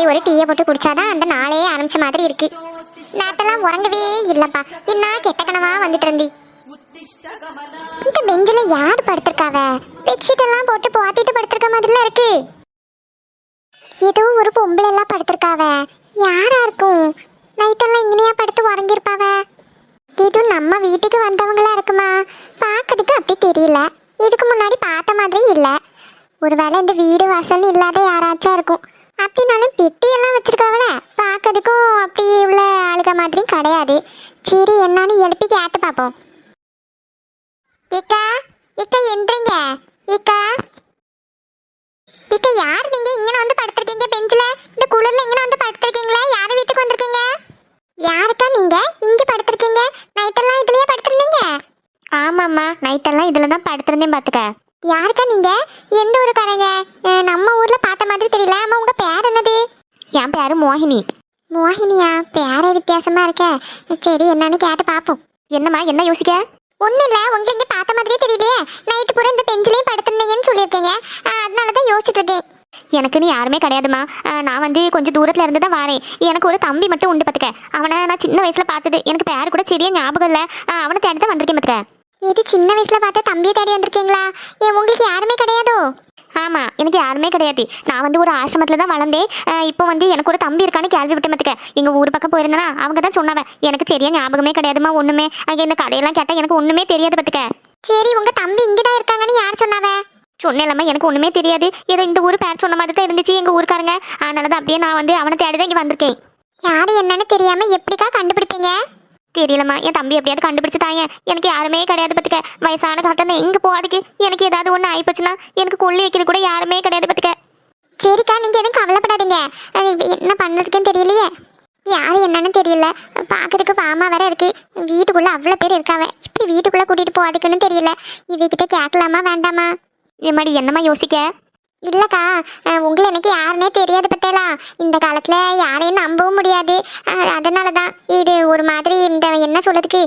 போய் ஒரு டீயை போட்டு குடிச்சாதான் அந்த நாளே ஆரம்பிச்ச மாதிரி இருக்கு. நாட்டெல்லாம் உறங்கவே இல்லப்பா. இன்னும் கெட்ட கனவா வந்துட்டு இருந்தி. இந்த பெஞ்சில யார் படுத்திருக்காவ? பெட்ஷீட் எல்லாம் போட்டு போத்திட்டு படுத்திருக்க மாதிரில இருக்கு. ஏதோ ஒரு பொம்பளை எல்லாம் படுத்திருக்காவ. யாரா இருக்கும்? நைட்டெல்லாம் இங்கனையா படுத்து உறங்கிருப்பாவ இது நம்ம வீட்டுக்கு வந்தவங்களா இருக்குமா? பார்க்கறதுக்கு அப்படி தெரியல. இதுக்கு முன்னாடி பார்த்த மாதிரி இல்லை. ஒருவேளை இந்த வீடு வசதி இல்லாத யாராச்சும் இருக்கும். அப்படின்னாலும் பெட்டியெல்லாம் எல்லாம் பார்க்கறதுக்கும் அப்படி உள்ள ஆளுக மாதிரி கிடையாது. சரி என்னன்னு எழுப்பி கேட்டு பார்ப்போம். இக்கா இக்கா எந்திரிங்க. இக்கா இக்கா யார் நீங்க? இங்க வந்து படுத்திருக்கீங்க பெஞ்சில. இந்த குளிர்ல இங்க வந்து படுத்திருக்கீங்களா? யார் வீட்டுக்கு வந்திருக்கீங்க? யாருக்கா நீங்க? இங்க படுத்திருக்கீங்க. நைட்டெல்லாம் இதுலயே படுத்திருந்தீங்க? ஆமாம்மா நைட்டெல்லாம் இதுல தான் படுத்திருந்தேன் பாத்துக்க. யாருக்கா நீங்க? எந்த ஊருக்காரங்க? நம்ம ஊர்ல பார்த்த மாதிரி தெரியல. அம்மா உங்க பேர் என்னது? என் பேரு மோகினி. மோகினியா? பேரே வித்தியாசமா இருக்க. சரி என்னன்னு கேட்டு பாப்போம். என்னம்மா என்ன யோசிக்க? ஒன்றும் இல்லை. உங்களை இங்கே பார்த்த மாதிரியே தெரியலையே. நைட்டு பூரா இந்த பெஞ்சிலையும் படுத்திருந்தீங்கன்னு சொல்லியிருக்கீங்க. அதனால தான் யோசிச்சுட்டு இருக்கேன் எனக்குன்னு யாருமே கிடையாதுமா நான் வந்து கொஞ்சம் தூரத்துல இருந்து தான் வரேன். எனக்கு ஒரு தம்பி மட்டும் உண்டு பார்த்துக்க அவனை நான் சின்ன வயசுல பார்த்தது. எனக்கு பேர் கூட சரியா ஞாபகம் இல்லை. அவனை தேடி தான் வந்திருக்கேன் பார்த்துக்க இது சின்ன வயசுல பார்த்த தம்பியை தேடி வந்திருக்கீங்களா? ஏன் உங்களுக்கு யாருமே கிடையாதோ? ஆமா எனக்கு யாருமே கிடையாது. நான் வந்து ஒரு ஆசிரமத்துல தான் வளர்ந்தேன். இப்போ வந்து எனக்கு ஒரு தம்பி இருக்கான்னு கேள்வி விட்டு பார்த்துக்க எங்க ஊர் பக்கம் போயிருந்தனா அவங்க தான் சொன்னாவ எனக்கு சரியா ஞாபகமே கிடையாதுமா ஒண்ணுமே. அங்க இந்த கடையெல்லாம் கேட்டா எனக்கு ஒண்ணுமே தெரியாது பார்த்துக்க சரி உங்க தம்பி இங்கதான் இருக்காங்கன்னு யார் சொன்னாவ? சொன்னேன்லம்மா எனக்கு ஒண்ணுமே தெரியாது. ஏதோ இந்த ஊர் பேர் சொன்ன மாதிரி தான் இருந்துச்சு எங்க ஊருக்காரங்க. அதனால தான் அப்படியே நான் வந்து அவனை தேடி தான் இங்க வந்திருக்கேன். யாரு என்னன்னு தெரியாம எப்படிக்கா கண்டுபிடிப்பீங்க? தெரியலம்மா என் தம்பி எப்படியாவது கண்டுபிடிச்சு தாங்க எனக்கு யாருமே கிடையாது பத்துக்க. வயசான காலத்துல எங்க போகாதுக்கு? எனக்கு ஏதாவது ஒண்ணு ஆயிப்போச்சுன்னா எனக்கு கொள்ளி வைக்கிறது கூட யாருமே கிடையாது பத்துக்க. சரிக்கா நீங்க எதுவும் கவலைப்படாதீங்க. என்ன பண்றதுக்குன்னு தெரியலையே. யாரு என்னன்னு தெரியல. பாக்குறதுக்கு பாமா வேற இருக்கு. வீட்டுக்குள்ள அவ்வளவு பேர் இருக்காவ. இப்படி வீட்டுக்குள்ள கூட்டிட்டு போறதுக்குன்னு தெரியல. இவகிட்ட கேட்கலாமா வேண்டாமா? எம்மாடி என்னம்மா யோசிக்க? இல்லைக்கா உங்களை எனக்கு யாருன்னே தெரியாது பத்தேலா. இந்த காலத்தில் யாரையும் நம்பவும் முடியாது. அதனால தான் இது ஒரு மாதிரி இந்த என்ன சொல்கிறதுக்கு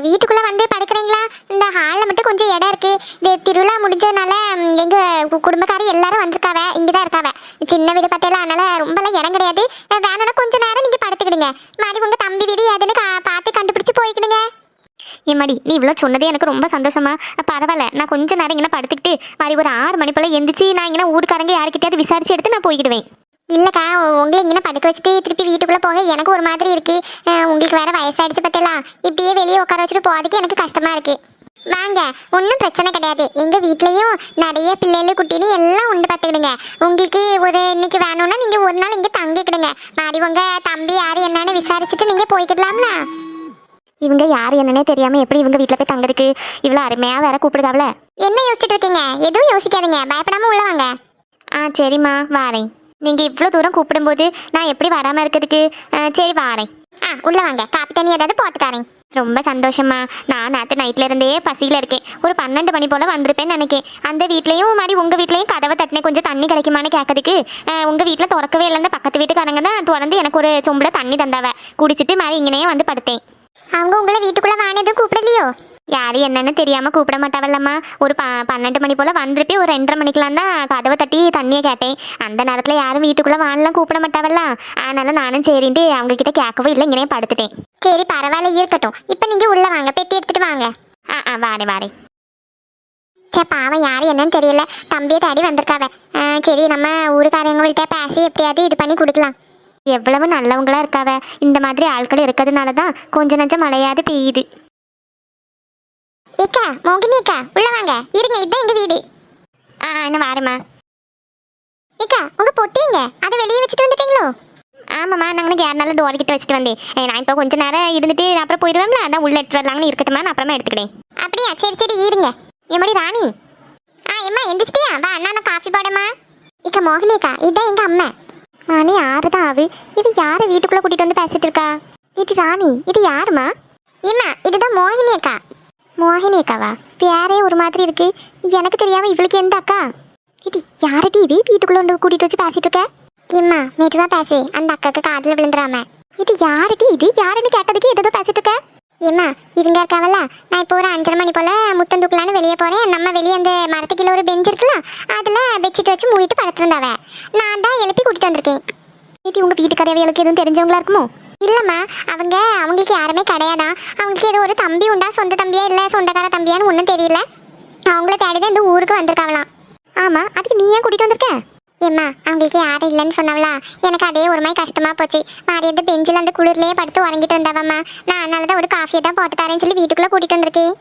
வீட்டுக்குள்ளே வந்து படுக்கிறீங்களா? இந்த ஹாலில் மட்டும் கொஞ்சம் இடம் இருக்கு. இது திருவிழா முடிஞ்சதுனால எங்கள் குடும்பக்காரர் குடும்பக்காரி எல்லாரும் வந்திருக்காவ இங்கே தான் இருக்காவ. சின்ன வீடு பத்தேலா அதனால ரொம்பலாம் இடம் கிடையாது. வேணும்னா கொஞ்சம் நேரம் நீங்கள் படுத்துக்கிடுங்க. மாதிரி உங்கள் தம்பி வீடு எதுன்னு கா- பார்த்து கண்டுபிடிச்சி போய்க்கிடுங்க. ஏமாடி நீ இவ்வளோ சொன்னதே எனக்கு ரொம்ப சந்தோஷமா. பரவாயில்ல நான் கொஞ்ச நேரம் இங்கே படுத்துக்கிட்டு மாதிரி ஒரு ஆறு மணி போல எந்திரிச்சு நான் இங்கே ஊருக்காரங்க யாருக்கிட்டயாவது விசாரிச்சு எடுத்து நான் போய்க்கிடுவேன். இல்லக்கா உங்களை இங்கே படுக்க வச்சுட்டு திருப்பி வீட்டுக்குள்ளே போக எனக்கு ஒரு மாதிரி இருக்கு. உங்களுக்கு வேற வயசாயிடுச்சு பத்தலாம் இப்படியே வெளியே உட்கார வச்சுட்டு போகிறதுக்கு எனக்கு கஷ்டமா இருக்கு. வாங்க ஒன்றும் பிரச்சனை கிடையாது. எங்கள் வீட்லேயும் நிறைய பிள்ளைகள் குட்டின்னு எல்லாம் உண்டு பார்த்துக்கிடுங்க. உங்களுக்கு ஒரு இன்னைக்கு வேணும்னா நீங்கள் ஒரு நாள் இங்கே தங்கிக்கிடுங்க. மாதிரி உங்கள் தம்பி யார் என்னன்னு விசாரிச்சுட்டு நீங்கள் போய்க்கிடலாம்ல? இவங்க யார் என்னன்னே தெரியாம எப்படி இவங்க வீட்ல போய் தங்குறதுக்கு? இவ்வளவு அருமையா வேற கூப்பிடுதாவல? என்ன யோசிச்சுட்டு இருக்கீங்க? எதுவும் யோசிக்காதீங்க. பயப்படாம உள்ள வாங்க. ஆ சரிம்மா. வாரேன். நீங்க இவ்வளவு தூரம் கூப்பிடும்போது நான் எப்படி வராம இருக்கிறதுக்கு? சரி வாரேன். ஆ உள்ள வாங்க. காப்பி தண்ணி ஏதாவது போட்டு தரேன். ரொம்ப சந்தோஷமா நான் நேற்று நைட்ல இருந்தே பசியில இருக்கேன். ஒரு பன்னெண்டு மணி போல வந்திருப்பேன்னு நினைக்கேன். அந்த வீட்லயும் மாதிரி உங்க வீட்லயும் கதவை தட்டினேன் கொஞ்சம் தண்ணி கிடைக்குமான்னு கேட்கறதுக்கு ஆ, உங்க வீட்ல திறக்கவே இல்லைன்னு பக்கத்து வீட்டுக்காரங்க தான் திறந்து எனக்கு ஒரு சொம்புல தண்ணி தந்தாவ. குடிச்சிட்டு மாதிரி இங்கனே வந்து படுத்தேன். அவங்க உங்களை வீட்டுக்குள்ள வானதும் கூப்பிடலையோ? யாரு என்னன்னு தெரியாம கூப்பிட மாட்டாவல்லம்மா. ஒரு ப பன்னெண்டு மணி போல வந்திருப்பே ஒரு ரெண்டரை மணிக்கெல்லாம் தான் கதவை தட்டி தண்ணியை கேட்டேன். அந்த நேரத்துல யாரும் வீட்டுக்குள்ள வானலாம் கூப்பிட மாட்டாவல்ல. அதனால நானும் சரின்ட்டு அவங்க கிட்ட கேட்கவும் இல்லை இங்கனே படுத்துட்டேன். சரி பரவாயில்ல இருக்கட்டும். இப்போ நீங்க உள்ள வாங்க பெட்டி எடுத்துட்டு வாங்க. ஆ ஆ வாரேன் வாரேன் சே பாவம் யாரு என்னன்னு தெரியல. தம்பியை தேடி வந்திருக்காவ. சரி நம்ம ஊருக்காரங்கள்ட்ட பேசி எப்படியாவது இது பண்ணி கொடுக்கலாம். எவ்வளவு நல்லவங்களா இருக்காவ. இந்த மாதிரி ஆட்கள் இருக்கிறதுனால தான் கொஞ்ச நஞ்சம் மழையாவது பெய்யுது. ஏக்கா மோகினி அக்கா உள்ள வாங்க. இருங்க இதான் எங்க வீடு. ஆ என்ன வாரேம்மா. ஏக்கா உங்க பொட்டிங்க அதை வெளியே வச்சுட்டு வந்துட்டீங்களோ? ஆமாம்மா நாங்கள் யாருனாலும் டோர் கிட்ட வச்சுட்டு வந்தேன். நான் இப்போ கொஞ்ச நேரம் இருந்துட்டு அப்புறம் போயிடுவேன்ல அதான் உள்ள எடுத்துட்டு வரலாங்கன்னு இருக்கட்டுமா நான் அப்புறமா எடுத்துக்கிறேன். அப்படியா சரி சரி இருங்க. எம்மடி ராணி. ஆ எம்மா எந்திரிச்சிட்டியா? வா அண்ணா நான் காஃபி போடமா இக்கா மோகினி அக்கா இதான் எங்க அம்மா. மணி ஆறு தான் ஆகு இது யாரை வீட்டுக்குள்ள கூட்டிட்டு வந்து பேசிட்டு இருக்கா? இது ராணி. இது யாருமா இம்மா இதுதான் மோகினி அக்கா. மோகினி அக்காவா? பேரே ஒரு மாதிரி இருக்கு. எனக்கு தெரியாம இவளுக்கு எந்த அக்கா? இது யாரடி இது? வீட்டுக்குள்ள வந்து கூட்டிட்டு வச்சு பேசிட்டு இருக்க? இம்மா மெதுவா பேசு. அந்த அக்காக்கு காதுல விழுந்துடாம இது யாரடி இது? யாருன்னு கேட்டதுக்கு எதோ பேசிட்டு இருக்க? ஏம்மா இவங்க இருக்காவல்ல நான் இப்போ ஒரு அஞ்சரை மணி போல் முத்தம் தூக்கலான்னு வெளியே போகிறேன் நம்ம வெளியே அந்த மரத்துக்குள்ள ஒரு பெஞ்ச் இருக்குல்ல அதில் பெட்ஷீட் வச்சு மூடிட்டு படுத்திருந்தாவ நான் தான் எழுப்பி கூட்டிட்டு வந்திருக்கேன். வீட்டு உங்க வீட்டுக்காரவியலுக்கு எதுவும் தெரிஞ்சவங்களா இருக்குமோ? இல்லைம்மா அவங்க அவங்களுக்கு யாருமே கிடையாதான் அவங்களுக்கு ஏதோ ஒரு தம்பி உண்டா? சொந்த தம்பியா இல்லை சொந்தக்கார தம்பியான்னு ஒன்றும் தெரியல. அவங்கள தேடிதான் இந்த ஊருக்கு வந்திருக்காவலாம் ஆமாம் அதுக்கு நீ ஏன் கூட்டிகிட்டு வந்திருக்க? ஏம்மா அவங்களுக்கு யாரும் இல்லைன்னு சொன்னவளா? எனக்கு அதே ஒரு மாதிரி போச்சு. மாறி அந்த பெஞ்சில் அந்த குளிர்லேயே படுத்து உறங்கிட்டு இருந்தவம்மா நான் அதனால தான் ஒரு காஃபியை தான் போட்டு தரேன்னு சொல்லி வீட்டுக்குள்ளே கூட்டிகிட்டு வந்திருக்கேன்.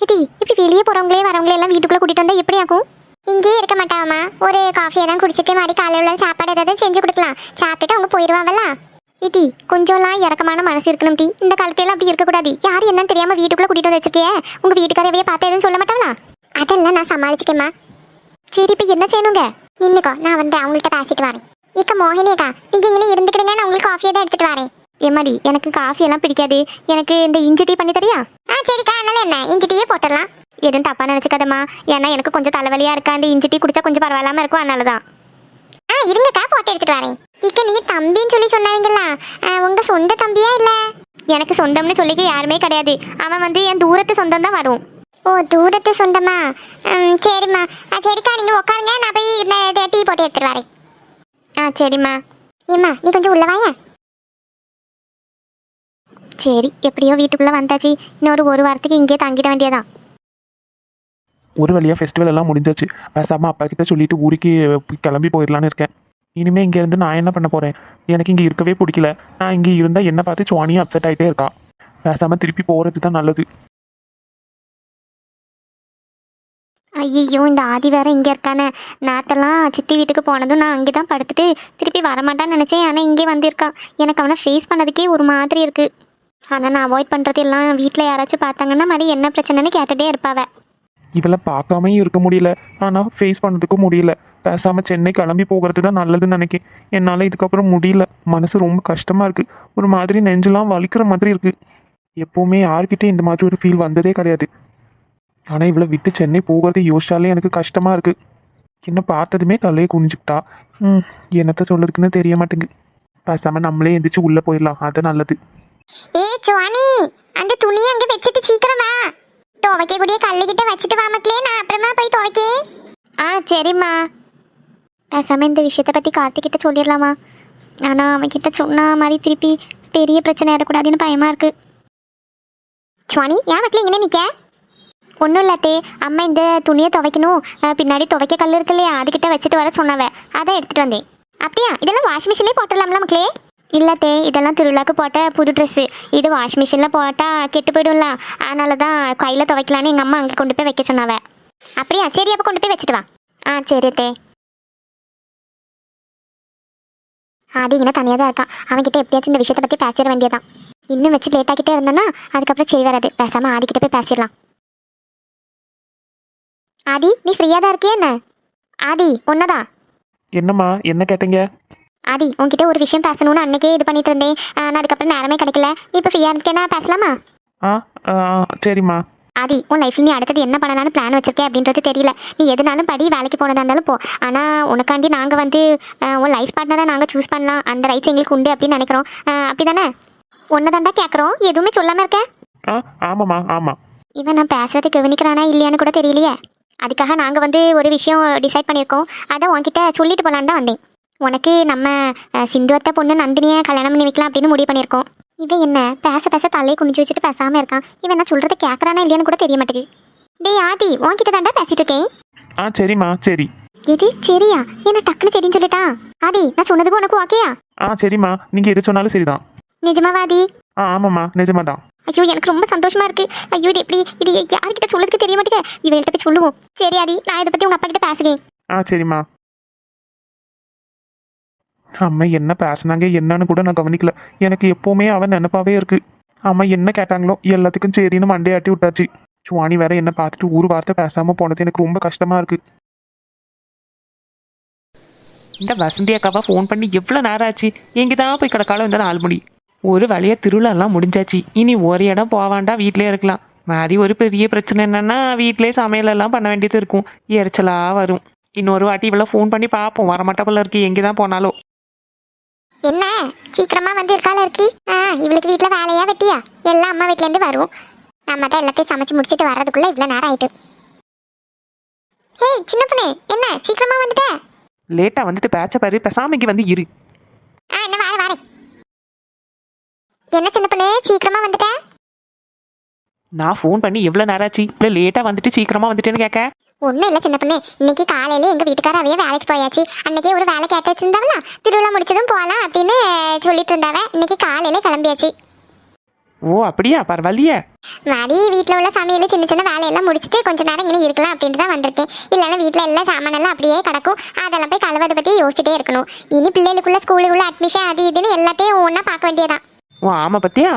ஏடி இப்படி வெளியே போகிறவங்களே வரவங்களே எல்லாம் வீட்டுக்குள்ளே கூட்டிகிட்டு வந்தால் எப்படி ஆகும்? இங்கேயே இருக்க மாட்டாவம்மா. ஒரு காஃபியை தான் குடிச்சிட்டு மாதிரி காலையில் உள்ள சாப்பாடு ஏதாவது செஞ்சு கொடுக்கலாம். சாப்பிட்டுட்டு அவங்க போயிடுவாங்கல்ல இட்டி கொஞ்சம்லாம் இறக்கமான மனசு இருக்கணும் டி. இந்த காலத்தையெல்லாம் அப்படி இருக்கக்கூடாது. யார் என்னன்னு தெரியாமல் வீட்டுக்குள்ளே கூட்டிட்டு வந்து வச்சிருக்கியே உங்கள் வீட்டுக்காரவையே பார்த்து எதுவும் சொல்ல மாட்டாங்களா அதெல்லாம் நான் சமாளிச்சுக்கேம்மா. சரி இப்போ என்ன செய்யணுங்க? நின்னுக்கோ நான் வந்து அவங்கள்ட்ட பேசிட்டு வரேன். இக்க மோகினியக்கா நீங்க இங்கே இருந்துக்கிடுங்க நான் உங்களுக்கு காஃபியை தான் எடுத்துட்டு வரேன். ஏமாடி எனக்கு காஃபி எல்லாம் பிடிக்காது. எனக்கு இந்த இஞ்சி டீ பண்ணி தரியா? ஆ சரிக்கா அதனால என்ன? இஞ்சி டீயே போட்டுடலாம். எதுவும் தப்பா நினைச்சுக்காதம்மா. ஏன்னா எனக்கு கொஞ்சம் தலைவலியா இருக்கா? அந்த இஞ்சி டீ குடிச்சா கொஞ்சம் பரவாயில்லாம இருக்கும் அதனால தான் ஆ இருங்கக்கா போட்டு எடுத்துட்டு வரேன். இக்க நீ தம்பின்னு சொல்லி சொன்னாங்கல்ல உங்க சொந்த தம்பியா இல்ல? எனக்கு சொந்தம்னு சொல்லிக்க யாருமே கிடையாது. அவன் வந்து என் தூரத்து சொந்தம் தான் வரும். ஓ தூரத்து சொந்தமா? ம், சரிம்மா. ஆ, சரிக்கா நீங்க உட்காருங்க நான் போய் டீ போட்டு எடுத்துட்டு வரேன். ஆ சரிம்மா. ஏம்மா நீ கொஞ்சம் உள்ள வாயா? சரி எப்படியோ வீட்டுக்குள்ள வந்தாச்சு. இன்னொரு ஒரு வாரத்துக்கு இங்கேயே தங்கிட வேண்டியதான் ஒரு வழியாக ஃபெஸ்டிவல் எல்லாம் முடிஞ்சாச்சு. பேசாமல் அப்பா கிட்ட சொல்லிட்டு ஊருக்கு கிளம்பி போயிடலான்னு இருக்கேன். இனிமேல் இங்கேருந்து நான் என்ன பண்ண போகிறேன் எனக்கு இங்கே இருக்கவே பிடிக்கல. நான் இங்கே இருந்தால் என்ன பார்த்து சுவானியும் அப்செட் ஆகிட்டே இருக்கா. பேசாமல் திருப்பி போகிறது தான் நல்லது. ஐயோ இந்த ஆதி வேற இங்கே இருக்கானே. நேத்தெல்லாம் சித்தி வீட்டுக்கு போனதும் நான் அங்கே தான் படுத்துட்டு திருப்பி வரமாட்டான்னு நினச்சேன். ஆனால் இங்கே வந்திருக்கான் எனக்கு அவனை ஃபேஸ் பண்ணதுக்கே ஒரு மாதிரி இருக்குது ஆனால் நான் அவாய்ட் பண்ணுறது எல்லாம் வீட்டில் யாராச்சும் பார்த்தாங்கன்னா மாதிரி என்ன பிரச்சனைன்னு கேட்டுகிட்டே இருப்பாவ. இவளை பார்க்காமையும் இருக்க முடியல. ஆனால் ஃபேஸ் பண்ணதுக்கும் முடியல. பேசாமல் சென்னை கிளம்பி போகிறது தான் நல்லதுன்னு நினைக்கிறேன் என்னால் இதுக்கப்புறம் முடியல. மனசு ரொம்ப கஷ்டமாக இருக்குது ஒரு மாதிரி நெஞ்செல்லாம் வலிக்கிற மாதிரி இருக்குது எப்போவுமே யார்கிட்டே இந்த மாதிரி ஒரு ஃபீல் வந்ததே கிடையாது. ஆனால் இவளை விட்டு சென்னை போகிறத யோசிச்சாலே எனக்கு கஷ்டமாக இருக்குது என்ன பார்த்ததுமே தலையை குனிஞ்சுக்கிட்டா. ம் என்னத்த சொல்லுறதுக்குன்னு தெரிய மாட்டேங்குது. பேசாமல் நம்மளே எந்திரிச்சு உள்ளே போயிடலாம். அது நல்லது. ஏ சுவானி அந்த துணியை அங்கே வச்சுட்டு சீக்கிரம் வா. துவைக்கக்கூடிய கல்லுக்கிட்ட வச்சுட்டு வா மக்களே. நான் அப்புறமா போய் துவைக்கே. ஆ சரிம்மா. பேசாம இந்த விஷயத்தை பற்றி கார்த்திகிட்ட சொல்லிடலாமா? ஆனால் அவன்கிட்ட சொன்னா மாதிரி திருப்பி பெரிய பிரச்சனை ஏறக்கூடாதுன்னு பயமா இருக்கு. சுவானி ஏன் மக்களே இங்கே நிற்க ஒன்றும் இல்லாத்தே அம்மா இந்த துணியை துவைக்கணும். பின்னாடி துவைக்க கல் இருக்கு இல்லையா அதுக்கிட்ட வச்சுட்டு வர சொன்னவ. அதான் எடுத்துட்டு வந்தேன். அப்படியா? இதெல்லாம் வாஷிங் மிஷின்லேயே போட்டுடலாம்ல மக்களே? இல்லாத்தே இதெல்லாம் திருவிழாக்கு போட்ட புது ட்ரெஸ்ஸு இது வாஷிங் மிஷினில் போட்டால் கெட்டு போயிடும்ல. அதனால தான் கையில் துவைக்கலான்னு எங்கள் அம்மா அங்கே கொண்டு போய் வைக்க சொன்னாவ. அப்படியா? சரி அப்போ கொண்டு போய் வச்சுட்டு வா. ஆ சரி அத்தே அது இங்கே தனியாக தான் இருக்கான் அவன்கிட்ட எப்படியாச்சும் இந்த விஷயத்தை பற்றி பேசிட வேண்டியதான் இன்னும் வச்சு லேட் ஆகிட்டே இருந்தோன்னா அதுக்கப்புறம் சரி வராது. பேசாமல் ஆதிக்கிட்ட போய் பேசிடலாம். ஆதி நீ ஃப்ரீயாக தான் இருக்கியா என்ன? ஆதி ஒன்னதான் என்னம்மா என்ன கேட்டீங்க? ஆதி உன்கிட்ட ஒரு விஷயம் பேசணும்னு அன்னைக்கே இது பண்ணிட்டு இருந்தேன். ஆனால் அதுக்கப்புறம் நேரமே கிடைக்கல. நீ இப்போ ஃப்ரீயாக இருக்கேன்னா பேசலாமா? ஆ ஆ, சரிம்மா. ஆதி உன் லைஃப்ல நீ அடுத்தது என்ன பண்ணலாம்னு பிளான் வச்சிருக்கே அப்படின்றது தெரியல. நீ எதுனாலும் படி வேலைக்கு போனதா இருந்தாலும் போ. ஆனால் உனக்காண்டி நாங்கள் வந்து அஹ், உன் லைஃப் பார்ட்னரை நாங்கள் சூஸ் பண்ணலாம். அந்த ரைட்ஸ் எங்களுக்கு உண்டு அப்படின்னு நினைக்கிறோம். அஹ், அப்படிதானே? ஒன்று தான் கேட்குறோம் எதுவுமே சொல்லாமல் இருக்க? ஆ ஆமாம்மா ஆமாம். இவன் நான் பேசுறது கவனிக்கிறானா இல்லையான்னு கூட தெரியலையே. அதுக்காக நாங்கள் வந்து ஒரு விஷயம் டிசைட் பண்ணியிருக்கோம். அதை உன்கிட்ட சொல்லிட்டு போகலான்னு தான் வந்தேன். உனக்கு நம்ம சிந்துவத்த பொண்ணு நந்தினியை கல்யாணம் பண்ணி வைக்கலாம் அப்படின்னு முடிவு பண்ணியிருக்கோம். இவன் என்ன பேச பேச தலையை குனிஞ்சு வச்சுட்டு பேசாமல் இருக்கான். இவன் நான் சொல்கிறத கேட்குறானா இல்லையான்னு கூட தெரிய மாட்டேங்குது. டேய் ஆதி உன்கிட்ட தாண்டா பேசிட்டு இருக்கேன். ஆ சரிம்மா சரி. இது சரியா? என்ன டக்குன்னு சரின்னு சொல்லிட்டான்? ஆதி நான் சொன்னதுக்கு உனக்கு ஓகேயா ஆ? சரிம்மா. நீங்கள் எது சொன்னாலும் சரிதான். நிஜமாவாதி ஆ ஆமாம்மா. நிஜமா தான் ஐயோ எனக்கு ரொம்ப சந்தோஷமா இருக்கு. ஐயோ இது எப்படி? இது யார்கிட்ட சொல்றதுக்கு தெரிய மாட்டேங்க இவள்கிட்ட போய் சொல்லுவோம். சரி ஆதி நான் இதை பத்தி உங்க அப்பா கிட்ட பேசுகிறேன். ஆ சரிம்மா. அம்மா என்ன பேசுனாங்க என்னன்னு கூட நான் கவனிக்கல. எனக்கு எப்போவுமே அவன் நினப்பாவே இருக்கு. அம்மா என்ன கேட்டாங்களோ எல்லாத்துக்கும் சரின்னு மண்டையாட்டி விட்டாச்சு. சுவாணி வேற என்ன பார்த்துட்டு ஒரு வார்த்தை பேசாம போனது எனக்கு ரொம்ப கஷ்டமா இருக்கு. இந்த வசந்தி அக்காவா ஃபோன் பண்ணி எவ்வளோ நேரம் ஆச்சு? எங்கே தான் போய் கிடக்காலும் இந்த நாலு மணி. ஒரு வழியாக திருவிழாலாம் முடிஞ்சாச்சு. இனி ஒரு இடம் போவாண்டா வீட்டிலே இருக்கலாம். மாதிரி ஒரு பெரிய பிரச்சனை என்னன்னா வீட்டிலே சமையல் எல்லாம் பண்ண வேண்டியது இருக்கும். எரிச்சலா வரும். இன்னொரு வாட்டி இவ்வளோ ஃபோன் பண்ணி பார்ப்போம். வரமாட்டா போல இருக்கு. எங்கே தான் போனாலும் என்ன? சீக்கிரமா வந்து இருக்கால இருக்கு? ஆ இவளுக்கு வீட்ல வேலையா வெட்டியா? எல்லாம் அம்மா வீட்ல இருந்து வரும் நம்ம தான் எல்லாத்தையும் சமைச்சு முடிச்சிட்டு வர்றதுக்குள்ள இவ்வளவு நேரம் ஆயிட்டு. ஹேய் சின்ன பொண்ணு என்ன? சீக்கிரமா வந்துட்ட? லேட்டா வந்துட்டு பேச்ச பாரு. பெசாமைக்கு வந்து இரு. ஆ என்ன வாரேன் வாரேன். என்ன சின்ன பொண்ணு? சீக்கிரமா வந்துட்ட? நான் ஃபோன் பண்ணி எவ்வளவு நேரம் ஆச்சு இவ்வளோ லேட்டா வந்துட்டு சீக்கிரமா வந்துட்டேன்னு கேட்க ஒன்றும் இல்லை சின்ன பொண்ணு. இன்னைக்கு காலையில எங்க வீட்டுக்கார அவையே வேலைக்கு போயாச்சு. அன்னைக்கே ஒரு வேலை கேட்டு வச்சிருந்தாவல திருவிழா முடிச்சதும் போகலாம் அப்படின்னு சொல்லிட்டு இருந்தாவ. இன்னைக்கு காலையில கிளம்பியாச்சு. ஓ அப்படியா? பரவாயில்லையே. மாதிரி வீட்டில் உள்ள சமையல் சின்ன சின்ன வேலையெல்லாம் முடிச்சுட்டு கொஞ்ச நேரம் இங்கே இருக்கலாம் அப்படின்ட்டு தான் வந்திருக்கேன். இல்லைன்னா வீட்டில் எல்லாம் சாமானெல்லாம் அப்படியே கிடக்கும். அதெல்லாம் போய் கழுவதை பற்றி யோசிச்சுட்டே இருக்கணும். இனி பிள்ளைகளுக்குள்ள ஸ்கூலுக்குள்ள அட்மிஷன் அது இதுன்னு எல்லாத்தையும் ஒன்றா பார்க்க வேண்டியதான் ஓ ஆமா பத்தியா?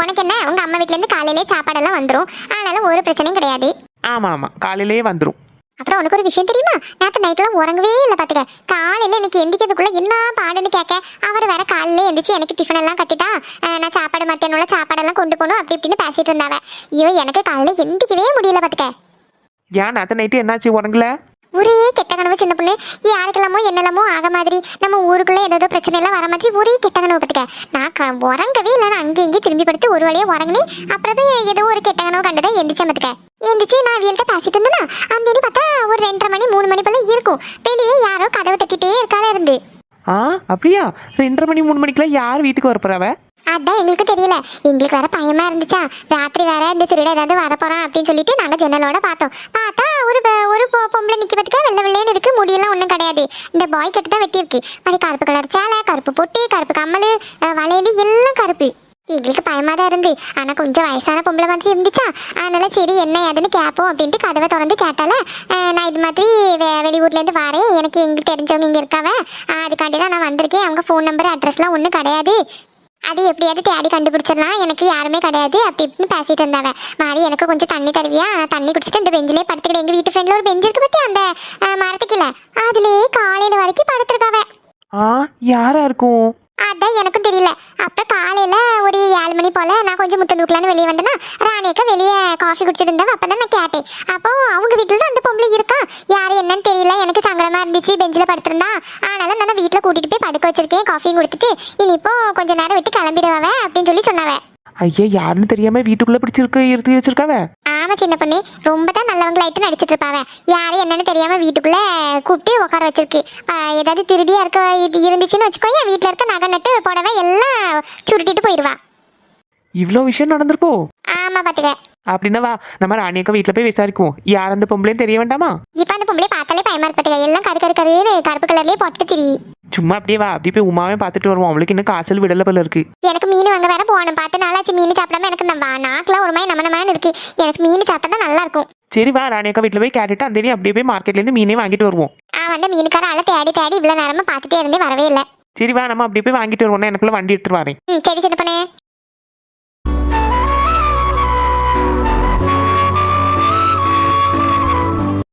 உனக்கு என்ன உங்க அம்மா வீட்டிலேருந்து காலையிலே சாப்பாடெல்லாம் வந்துடும் அதனால ஒரு பிரச்சனையும் கிடையாது. ஆமா ஆமா. காலையிலேயே வந்துரும். அப்புறம் உனக்கு ஒரு விஷயம் தெரியுமா? நேற்று நைட்லாம் உறங்கவே இல்லை பார்த்துக்க காலையில் இன்னைக்கு எந்திக்கிறதுக்குள்ள என்ன பாடுன்னு கேட்க. அவர் வேற காலையில எந்திரிச்சு எனக்கு டிஃபன் எல்லாம் கட்டிட்டா. நான் சாப்பாடு மத்தியானோட சாப்பாடெல்லாம் கொண்டு போகணும் அப்படி இப்படின்னு பேசிட்டு இருந்தாவ. இவன் எனக்கு காலையில் எந்திக்கவே முடியல பார்த்துக்க ஏன் நேற்று நைட்டு என்னாச்சு? உறங்கல? ஒரே கெட்ட கனவு சின்ன பொண்ணு. யாருக்கெல்லாமோ என்னெல்லாமோ ஆக மாதிரி நம்ம ஊருக்குள்ளே ஏதோ பிரச்சனை எல்லாம் வர மாதிரி ஒரே கெட்ட கனவு பார்த்துக்க. நான் க- உறங்கவே இல்லை. நான் அங்கே இங்கே திரும்பி படுத்து ஒரு வழியாக உறங்கினே அப்புறம் தான் ஏதோ ஒரு கெட்ட கனவு கண்டதை எந்திரிச்சேன் பார்த்துக்க. எந்திரிச்சு நான் அவியல்கிட்ட பேசிட்டு இருந்தேன்னா அந்த இனி பார்த்தா ஒரு ரெண்டரை மணி மூணு மணி போல இருக்கும். வெளியே யாரோ கதவை தட்டிட்டே இருக்கால இருந்து. ஆ அப்படியா? ரெண்டரை மணி மூணு மணிக்கெல்லாம் யார் வீட்டுக்கு வரப்போறாவ அதான் எங்களுக்கு தெரியல. எங்களுக்கு வேற பயமா இருந்துச்சா? ராத்திரி வேற இந்த திருட ஏதாவது வரப்போறான் அப்படின்னு சொல்லிட்டு நாங்க ஜன்னலோட பார்த்தோம். பார்த்தா ஒரு ஒரு பொம்பளை நிக்கிறதுக்கு வெள்ளை வெள்ளையு இருக்கு. முடியெல்லாம் ஒண்ணும் கிடையாது. இந்த பாய் கட்டு தான் வெட்டி இருக்கு மாதிரி கருப்பு கலர் சேலை கருப்பு பொட்டி கருப்பு கம்மல் அஹ், எல்லாம் கருப்பு. எங்களுக்கு பயமா தான் இருந்து. ஆனா கொஞ்சம் வயசான பொம்பளை மாதிரி இருந்துச்சா? அதனால சரி என்ன ஏதுன்னு கேட்போம் அப்படின்ட்டு கதவை திறந்து கேட்டால நான் இது மாதிரி வெ- வெளியூர்ல இருந்து வரேன். எனக்கு எங்க தெரிஞ்சவங்க இங்க இருக்காவ. அதுக்காண்டி தான் நான் வந்திருக்கேன். அவங்க ஃபோன் நம்பர் அட்ரஸ்லாம் ஒன்றும் கிடையாது. அது எப்படியாவது தேடி கண்டுபிடிச்சிடலாம். எனக்கு யாருமே கிடையாது. அப்படி இப்படின்னு பேசிட்டு இருந்தாவ. மாறி எனக்கு கொஞ்சம் தண்ணி தருவியா? தண்ணி குடிச்சிட்டு இந்த பெஞ்சிலே படுத்துக்கிட்டு எங்க வீட்டு ஃப்ரெண்ட்ல ஒரு பெஞ்சு இருக்கு பத்தி அந்த அஹ், மரத்துக்குல. அதுலயே காலையில வரைக்கும் படுத்துருக்காவ ஆ யாரா இருக்கும்? அதான் எனக்கும் தெரியல. அப்புறம் காலையில் ஒரு ஏழு மணி போல் நான் கொஞ்சம் முத்தந்தூக்கலான்னு வெளியே வந்தேன்னா ராணியக்கா வெளியே காஃபி குடிச்சிட்டு இருந்தா அப்பதான் நான் கேட்டேன். அப்போ அவங்க வீட்டில் தான் அந்த பொம்பளை இருக்கா? யார் என்னன்னு தெரியல. எனக்கு சங்கடமா இருந்துச்சு. பெஞ்சில் படுத்திருந்தா. அதனால நான் வீட்டில் கூட்டிகிட்டு போய் படுக்க வச்சிருக்கேன். காஃபியும் கொடுத்துட்டு இனி இப்போ கொஞ்ச நேரம் விட்டு கிளம்பிடுவாவ அப்படின்னு சொல்லி சொன்னவன் ஐயா யாருன்னு தெரியாம வீட்டுக்குள்ள பிடிச்சிருக்கு இருத்தி வச்சிருக்காவ? ஆமா சின்ன பொண்ணு. ரொம்ப தான் நல்லவங்களாயிட்டு நடிச்சிட்டு இருப்பாவ யாரும் என்னன்னு தெரியாம வீட்டுக்குள்ள கூப்பிட்டு உட்கார வச்சிருக்கு. ஏதாவது திருடியா இருக்க இது இருந்துச்சுன்னு வச்சுக்கோங்க வீட்டுல இருக்க நகை நட்டு புடவை எல்லாம் சுருட்டிட்டு போயிடுவா இவ்வளோ விஷயம் நடந்திருக்கோ? ஆமா பாத்துக்க அப்படின்னா வா நம்ம ராணியக்கா வீட்டில் போய் விசாரிக்குவோம். யார் அந்த பொம்பளைன்னு தெரிய வேண்டாமா? இப்ப அந்த பொம்பளை பார்த்தாலே பயமா இருக்கு பாத்துக்க. எல்லாம் கரு கரு கருன்னு கருப்பு கலர்லயே போட்டு திரி. சும்மா அப்படியே வா அப்படியே போய் உமாவே பார்த்துட்டு வருவோம். அவளுக்கு இன்னும் காசல் விடல போல இருக்கு. எனக்கு மீன் வாங்க வேற போகணும். பார்த்து நாளாச்சு மீன் சாப்பிடாம எனக்கு நம்ம நாக்குலாம் ஒரு மாதிரி நம்ம நம்மன்னு இருக்கு. எனக்கு மீன் சாப்பிட்டா தான் நல்லா இருக்கும். சரி வா ராணியக்கா வீட்டில் போய் கேட்டுட்டு அந்த அப்படியே போய் மார்க்கெட்லேருந்து மீனே வாங்கிட்டு வருவோம். ஆ வந்த மீனுக்கார ஆளை தேடி தேடி இவ்வளவு நேரமா பார்த்துட்டே இருந்தே வரவே இல்லை. சரி வா நம்ம அப்படியே போய் வாங்கிட்டு வருவோம் எனக்குள்ள வண்டி எடுத்துட்டு வரேன். ம் சரி சின்ன பண்ணே.